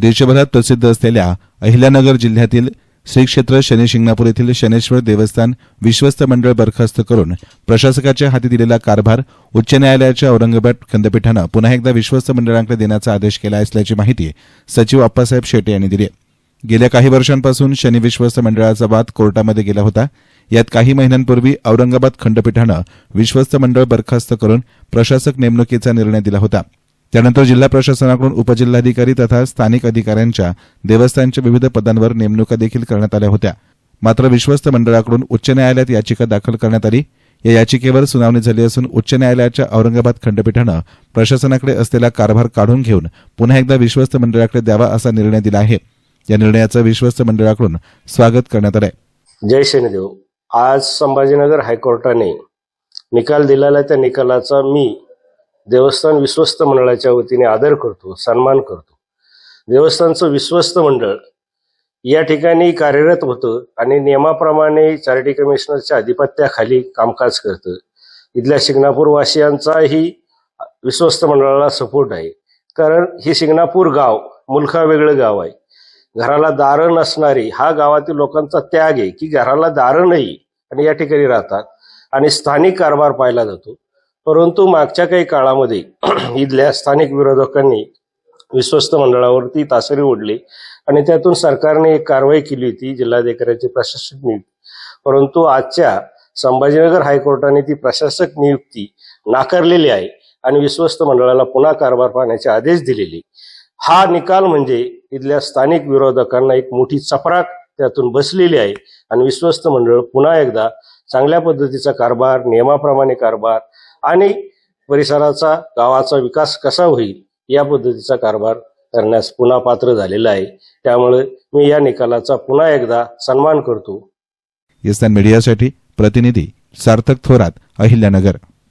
देशभरात प्रसिद्ध असलेल्या अहिल्यानगर जिल्ह्यातील श्री क्षेत्र शनी शिंगणापूर येथील शनेश्वर देवस्थान विश्वस्त मंडळ बरखास्त करून प्रशासकाच्या हाती दिलेला कारभार उच्च न्यायालयाच्या औरंगाबाद खंडपीठानं पुन्हा एकदा विश्वस्त मंडळाकडे देण्याचा आदेश केला असल्याची माहिती सचिव अप्पासाहेब शेटे यांनी दिली. गेल्या काही वर्षांपासून शनी विश्वस्त मंडळाचा वाद कोर्टामध्ये गेला होता. यात काही महिन्यांपूर्वी औरंगाबाद खंडपीठानं विश्वस्त मंडळ बरखास्त करून प्रशासक नेमणुकीचा निर्णय दिला होता. त्यानंतर जिल्हा प्रशासनाकडून उपजिल्हाधिकारी तथा स्थानिक अधिकाऱ्यांच्या देवस्थानच्या विविध पदांवर नेमणुका देखील करण्यात आल्या होत्या. मात्र विश्वस्त मंडळाकडून उच्च न्यायालयात याचिका दाखल करण्यात आली. या याचिकेवर सुनावणी झाली असून उच्च न्यायालयाच्या औरंगाबाद खंडपीठानं प्रशासनाकडे असलेला कारभार काढून घेऊन पुन्हा एकदा विश्वस्त मंडळाकडे द्यावा असा निर्णय दिला आहे. या निर्णयाचं विश्वस्त मंडळाकडून स्वागत करण्यात आलंय. जय शनिदेव आज संभाजीनगर हायकोर्टाने निकाल दिलेला त्या निकालाचा मी देवस्थान विश्वस्त मंडळाच्या वतीने आदर करतो सन्मान करतो. देवस्थानचं विश्वस्त मंडळ या ठिकाणी कार्यरत होतं आणि नियमाप्रमाणे चॅरिटी कमिशनरच्या अधिपत्याखाली कामकाज करतं. इथल्या शिंगणापूर वासियांचाही विश्वस्त मंडळाला सपोर्ट आहे. कारण हे शिंगणापूर गाव मुलखा वेगळं गाव आहे. घराला दारं नसणारी हा गावातील लोकांचा त्याग आहे की घराला दारं नाही आणि या ठिकाणी राहतात आणि स्थानिक कारभार पाहिला जातो. परंतु मागच्या काही काळामध्ये इथल्या स्थानिक विरोधकांनी विश्वस्त मंडळावरती तासरी ओढली आणि त्यातून सरकारने एक कारवाई केली होती जिल्हाधिकाऱ्याची प्रशासक नियुक्ती. परंतु आजच्या संभाजीनगर हायकोर्टाने ती प्रशासक नियुक्ती नाकारलेली आहे आणि विश्वस्त मंडळाला पुन्हा कारभार पाहण्याचे आदेश दिलेले. हा निकाल म्हणजे इथल्या स्थानिक विरोधकांना एक मोठी चपराक त्यातून बसलेली आहे आणि विश्वस्त मंडळ पुन्हा एकदा चांगल्या पद्धतीचा कारभार नियमाप्रमाणे कारभार आणि परिसराचा गावाचा विकास कसा होईल या पद्धतीचा कारभार करण्यास पुन्हा पात्र झालेला आहे. त्यामुळे मी या निकालाचा पुन्हा एकदा सन्मान करतो. इस्तान मीडियासाठी प्रतिनिधी सार्थक थोरात अहिल्यानगर.